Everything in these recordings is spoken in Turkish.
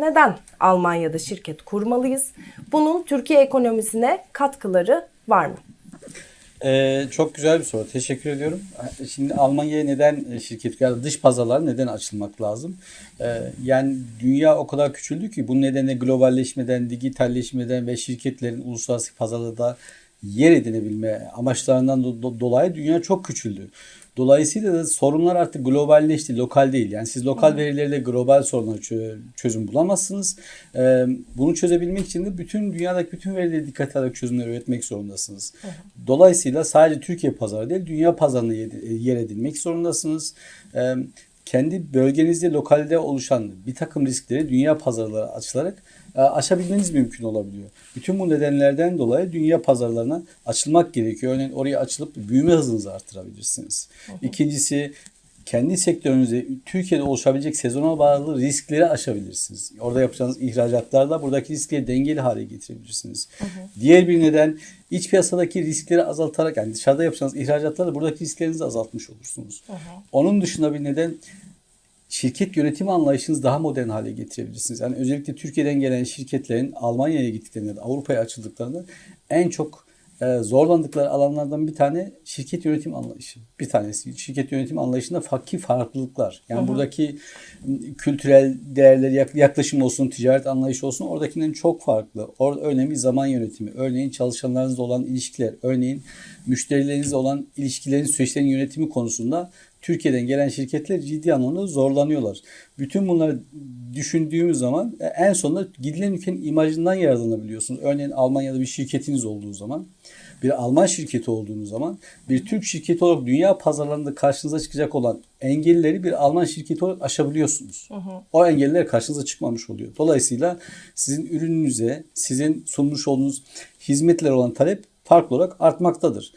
neden Almanya'da şirket kurmalıyız? Bunun Türkiye ekonomisine katkıları var mı? Ee, çok güzel bir soru. Teşekkür ediyorum. Şimdi Almanya'ya neden şirket ya dış pazarlar neden açılmak lazım? Ee, yani dünya o kadar küçüldü ki bu nedenle globalleşmeden, dijitalleşmeden ve şirketlerin uluslararası pazarlarda yer edinebilme amaçlarından do- do- dolayı dünya çok küçüldü. Dolayısıyla da sorunlar artık globalleşti, lokal değil. Yani siz lokal verilerle global sorunlara çö- çözüm bulamazsınız. Ee, bunu çözebilmek için de bütün dünyadaki bütün verileri dikkate alarak çözümler üretmek zorundasınız. Dolayısıyla sadece Türkiye pazarı değil, dünya pazarına yer yer edilmek zorundasınız. Ee, kendi bölgenizde, lokalde oluşan bir takım riskleri dünya pazarlara açılarak e, aşabilmeniz mümkün olabiliyor. Bütün bu nedenlerden dolayı dünya pazarlarına açılmak gerekiyor. Örneğin oraya açılıp büyüme hızınızı artırabilirsiniz. İkincisi kendi sektörünüzde Türkiye'de oluşabilecek sezona bağlı riskleri aşabilirsiniz. Orada yapacağınız ihracatlarla buradaki riskleri dengeli hale getirebilirsiniz. Diğer bir neden iç piyasadaki riskleri azaltarak yani dışarıda yapacağınız ihracatlarla buradaki risklerinizi azaltmış olursunuz. Onun dışında bir neden şirket yönetim anlayışınızı daha modern hale getirebilirsiniz. Yani özellikle Türkiye'den gelen şirketlerin Almanya'ya gittiklerinde, Avrupa'ya açıldıklarında en çok e, zorlandıkları alanlardan bir tane şirket yönetim anlayışı. Bir tanesi şirket yönetim anlayışında fakir farklılıklar. Yani buradaki m, kültürel değerleri yak- yaklaşım olsun, ticaret anlayışı olsun oradakinden çok farklı. Orada örneğin bir zaman yönetimi, örneğin çalışanlarınızla olan ilişkiler, örneğin müşterilerinizle olan ilişkilerin, süreçlerin yönetimi konusunda Türkiye'den gelen şirketler ciddi anlamda zorlanıyorlar. Bütün bunları düşündüğümüz zaman e, en sonunda gidilen ülkenin imajından yararlanabiliyorsunuz. Örneğin Almanya'da bir şirketiniz olduğu zaman, bir Alman şirketi olduğunuz zaman, bir Türk şirketi olarak dünya pazarlarında karşınıza çıkacak olan engelleri bir Alman şirketi olarak aşabiliyorsunuz. O engeller karşınıza çıkmamış oluyor. Dolayısıyla sizin ürününüze, sizin sunmuş olduğunuz hizmetler olan talep farklı olarak artmaktadır.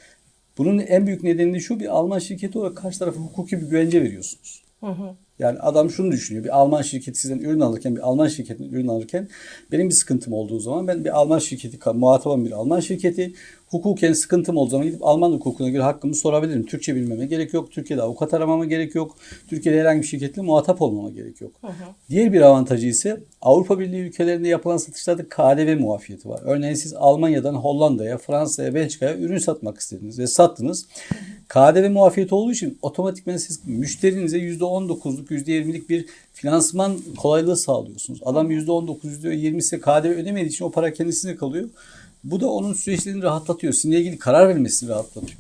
Bunun en büyük nedeni de şu bir Alman şirketi olarak karşı tarafa hukuki bir güvence veriyorsunuz. Yani adam şunu düşünüyor. Bir Alman şirketi sizden ürün alırken, bir Alman şirketinden ürün alırken benim bir sıkıntım olduğu zaman ben bir Alman şirketi, muhatabım bir Alman şirketi, hukuken sıkıntım olduğu zaman gidip Alman hukukuna göre hakkımı sorabilirim. Türkçe bilmeme gerek yok. Türkiye'de avukat aramama gerek yok. Türkiye'de herhangi bir şirketle muhatap olmama gerek yok. Diğer bir avantajı ise Avrupa Birliği ülkelerinde yapılan satışlarda KDV muafiyeti var. Örneğin siz Almanya'dan Hollanda'ya, Fransa'ya, Belçika'ya ürün satmak istediniz ve sattınız. KDV muafiyeti olduğu için otomatikman siz müşterinize %19'luk, %20'lik bir finansman kolaylığı sağlıyorsunuz. Adam %19, %20 ise KDV ödemediği için o para kendisine kalıyor. Bu da onun süreçlerini rahatlatıyor. Sizinle ilgili karar vermesini rahatlatıyor.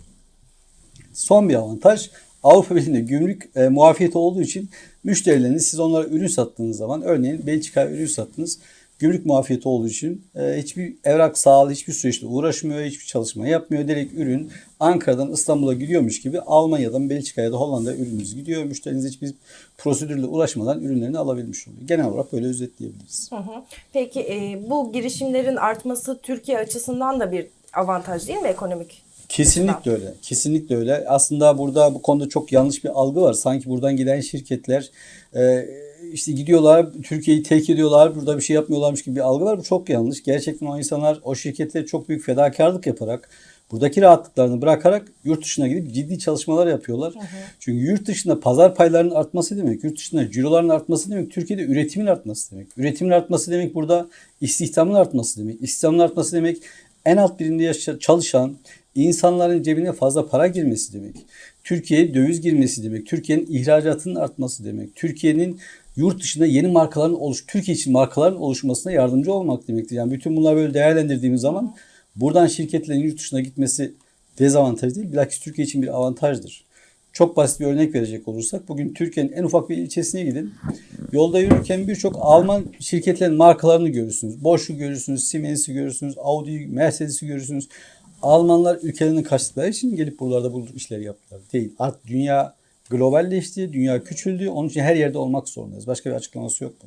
Son bir avantaj Avrupa Birliği'nde gümrük e, muafiyeti olduğu için müşterileriniz siz onlara ürün sattığınız zaman örneğin Belçika'ya ürün sattınız. Gümrük muafiyeti olduğu için e, hiçbir evrak sağlı hiçbir süreçle uğraşmıyor, hiçbir çalışma yapmıyor. Direkt ürün Ankara'dan İstanbul'a gidiyormuş gibi Almanya'dan Belçika'ya da Hollanda'ya ürününüz gidiyor. Müşteriniz hiçbir prosedürle uğraşmadan ürünlerini alabilmiş oluyor. Genel olarak böyle özetleyebiliriz. Hı hı. Peki e, bu girişimlerin artması Türkiye açısından da bir avantaj değil mi ekonomik? Kesinlikle öyle. Kesinlikle öyle. Aslında burada bu konuda çok yanlış bir algı var. Sanki buradan giden şirketler e, işte gidiyorlar, Türkiye'yi terk ediyorlar, burada bir şey yapmıyorlarmış gibi bir algı var. Bu çok yanlış. Gerçekten o insanlar o şirketler çok büyük fedakarlık yaparak buradaki rahatlıklarını bırakarak yurt dışına gidip ciddi çalışmalar yapıyorlar. Çünkü yurt dışında pazar paylarının artması demek, yurt dışında ciroların artması demek, Türkiye'de üretimin artması demek. Üretimin artması demek burada istihdamın artması demek. İstihdamın artması demek en alt birimde çalışan insanların cebine fazla para girmesi demek. Türkiye'ye döviz girmesi demek. Türkiye'nin ihracatının artması demek. Türkiye'nin yurt dışında yeni markaların oluş, Türkiye için markaların oluşmasına yardımcı olmak demektir. Yani bütün bunları böyle değerlendirdiğimiz zaman buradan şirketlerin yurt dışına gitmesi dezavantaj değil, bilakis Türkiye için bir avantajdır. Çok basit bir örnek verecek olursak bugün Türkiye'nin en ufak bir ilçesine gidin. Yolda yürürken birçok Alman şirketlerin markalarını görürsünüz. Bosch'u görürsünüz, Siemens'i görürsünüz, Audi'yi, Mercedes'i görürsünüz. Almanlar ülkelerini kaçtıkları için gelip buralarda bu işleri yaptılar. Değil. Artık dünya globalleşti, dünya küçüldü. Onun için her yerde olmak zorundayız. Başka bir açıklaması yok.